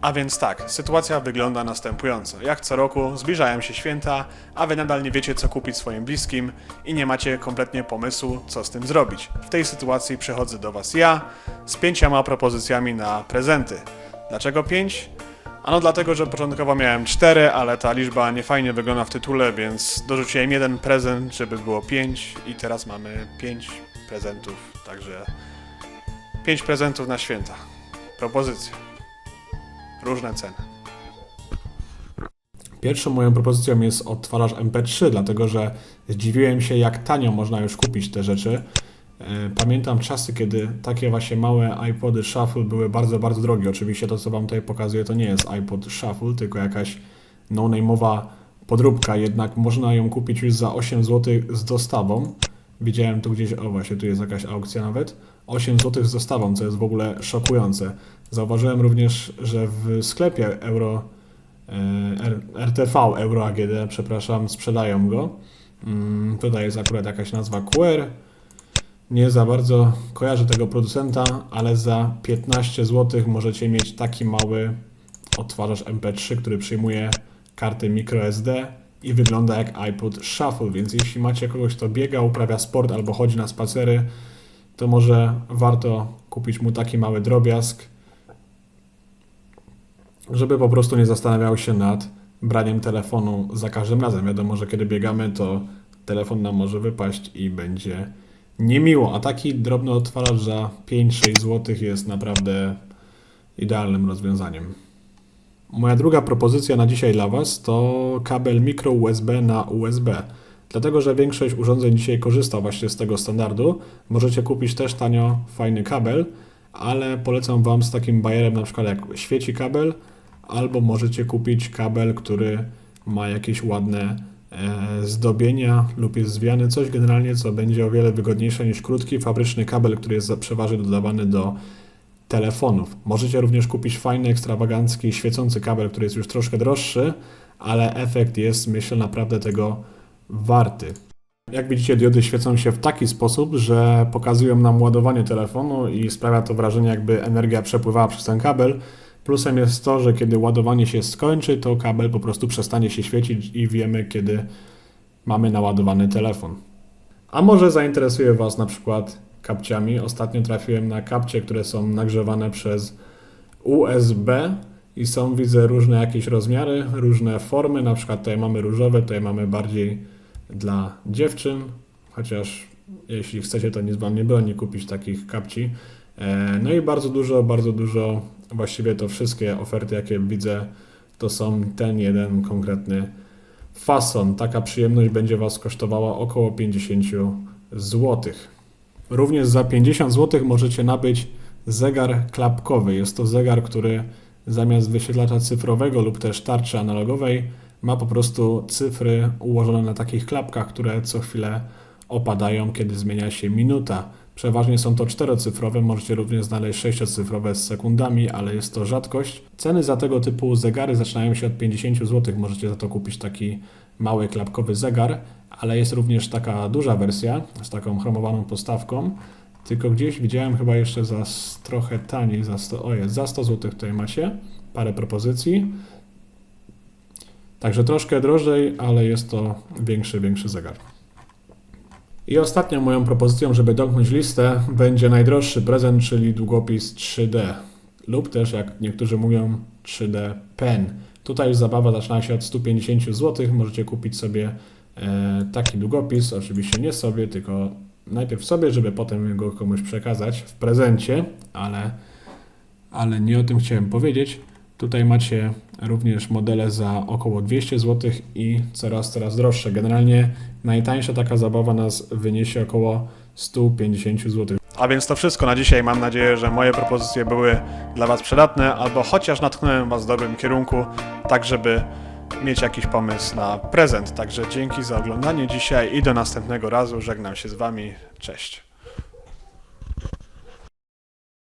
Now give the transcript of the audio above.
A więc tak, sytuacja wygląda następująco. Jak co roku zbliżają się święta, a wy nadal nie wiecie co kupić swoim bliskim i nie macie kompletnie pomysłu co z tym zrobić. W tej sytuacji przychodzę do was ja z pięcioma propozycjami na prezenty. Dlaczego pięć? Ano dlatego, że początkowo miałem cztery, ale ta liczba niefajnie wygląda w tytule, więc dorzuciłem jeden prezent, żeby było pięć i teraz mamy pięć prezentów, także pięć prezentów na święta. Propozycje. Różne ceny. Pierwszą moją propozycją jest odtwarzacz MP3, dlatego że zdziwiłem się, jak tanio można już kupić te rzeczy. E, Pamiętam czasy, kiedy takie właśnie małe iPody Shuffle były bardzo, bardzo drogie. Oczywiście to, co Wam tutaj pokazuję, to nie jest iPod Shuffle, tylko jakaś no-name'owa podróbka, jednak można ją kupić już za 8 zł z dostawą. Widziałem tu gdzieś, o właśnie, tu jest jakaś aukcja nawet. 8 zł z dostawą, co jest w ogóle szokujące. Zauważyłem również, że w sklepie Euro e, RTV Euro AGD, przepraszam, sprzedają go. Mm, Tutaj jest akurat jakaś nazwa QR. Nie za bardzo kojarzę tego producenta, ale za 15 zł możecie mieć taki mały odtwarzacz MP3, który przyjmuje karty microSD i wygląda jak iPod Shuffle, więc jeśli macie kogoś, kto biega, uprawia sport albo chodzi na spacery, to może warto kupić mu taki mały drobiazg, żeby po prostu nie zastanawiał się nad braniem telefonu za każdym razem. Wiadomo, że kiedy biegamy, to telefon nam może wypaść i będzie niemiło, a taki drobny odtwarzacz za 5-6 zł jest naprawdę idealnym rozwiązaniem. Moja druga propozycja na dzisiaj dla Was to kabel mikro USB na USB. Dlatego, że większość urządzeń dzisiaj korzysta właśnie z tego standardu, możecie kupić też tanio fajny kabel, ale polecam Wam z takim bajerem na przykład jak świeci kabel, albo możecie kupić kabel, który ma jakieś ładne e, zdobienia lub jest zwiany, coś generalnie, co będzie o wiele wygodniejsze niż krótki fabryczny kabel, który jest przeważnie dodawany do telefonów. Możecie również kupić fajny, ekstrawagancki, świecący kabel, który jest już troszkę droższy, ale efekt jest, myślę, naprawdę tego warty. Jak widzicie, diody świecą się w taki sposób, że pokazują nam ładowanie telefonu i sprawia to wrażenie, jakby energia przepływała przez ten kabel. Plusem jest to, że kiedy ładowanie się skończy, to kabel po prostu przestanie się świecić i wiemy, kiedy mamy naładowany telefon. A może zainteresuje Was na przykład kapciami. Ostatnio trafiłem na kapcie, które są nagrzewane przez USB i są, widzę, różne jakieś rozmiary, różne formy. Na przykład tutaj mamy różowe, tutaj mamy bardziej dla dziewczyn, chociaż jeśli chcecie, to nic Wam nie broni kupić takich kapci. E, No i bardzo dużo, bardzo dużo, właściwie to wszystkie oferty, jakie widzę, to są ten jeden konkretny fason. Taka przyjemność będzie Was kosztowała około 50 zł. Również za 50 zł możecie nabyć zegar klapkowy. Jest to zegar, który zamiast wyświetlacza cyfrowego lub też tarczy analogowej ma po prostu cyfry ułożone na takich klapkach, które co chwilę opadają, kiedy zmienia się minuta. Przeważnie są to czterocyfrowe, możecie również znaleźć sześciocyfrowe z sekundami, ale jest to rzadkość. Ceny za tego typu zegary zaczynają się od 50 zł. Możecie za to kupić taki mały klapkowy zegar, ale jest również taka duża wersja z taką chromowaną postawką. Tylko gdzieś widziałem chyba jeszcze za trochę taniej, za 100, o jest, za 100 zł tutaj macie parę propozycji. Także troszkę drożej, ale jest to większy, większy zegar. I ostatnią moją propozycją, żeby domknąć listę, będzie najdroższy prezent, czyli długopis 3D. Lub też, jak niektórzy mówią, 3D Pen. Tutaj już zabawa zaczyna się od 150 zł. Możecie kupić sobie taki długopis, oczywiście nie sobie, tylko najpierw sobie, żeby potem go komuś przekazać w prezencie, ale, ale nie o tym chciałem powiedzieć. Tutaj macie również modele za około 200 zł i coraz, coraz droższe. Generalnie najtańsza taka zabawa nas wyniesie około 150 zł. A więc to wszystko na dzisiaj. Mam nadzieję, że moje propozycje były dla Was przydatne, albo chociaż natknąłem Was w dobrym kierunku, tak żeby mieć jakiś pomysł na prezent. Także dzięki za oglądanie dzisiaj i do następnego razu. Żegnam się z Wami. Cześć.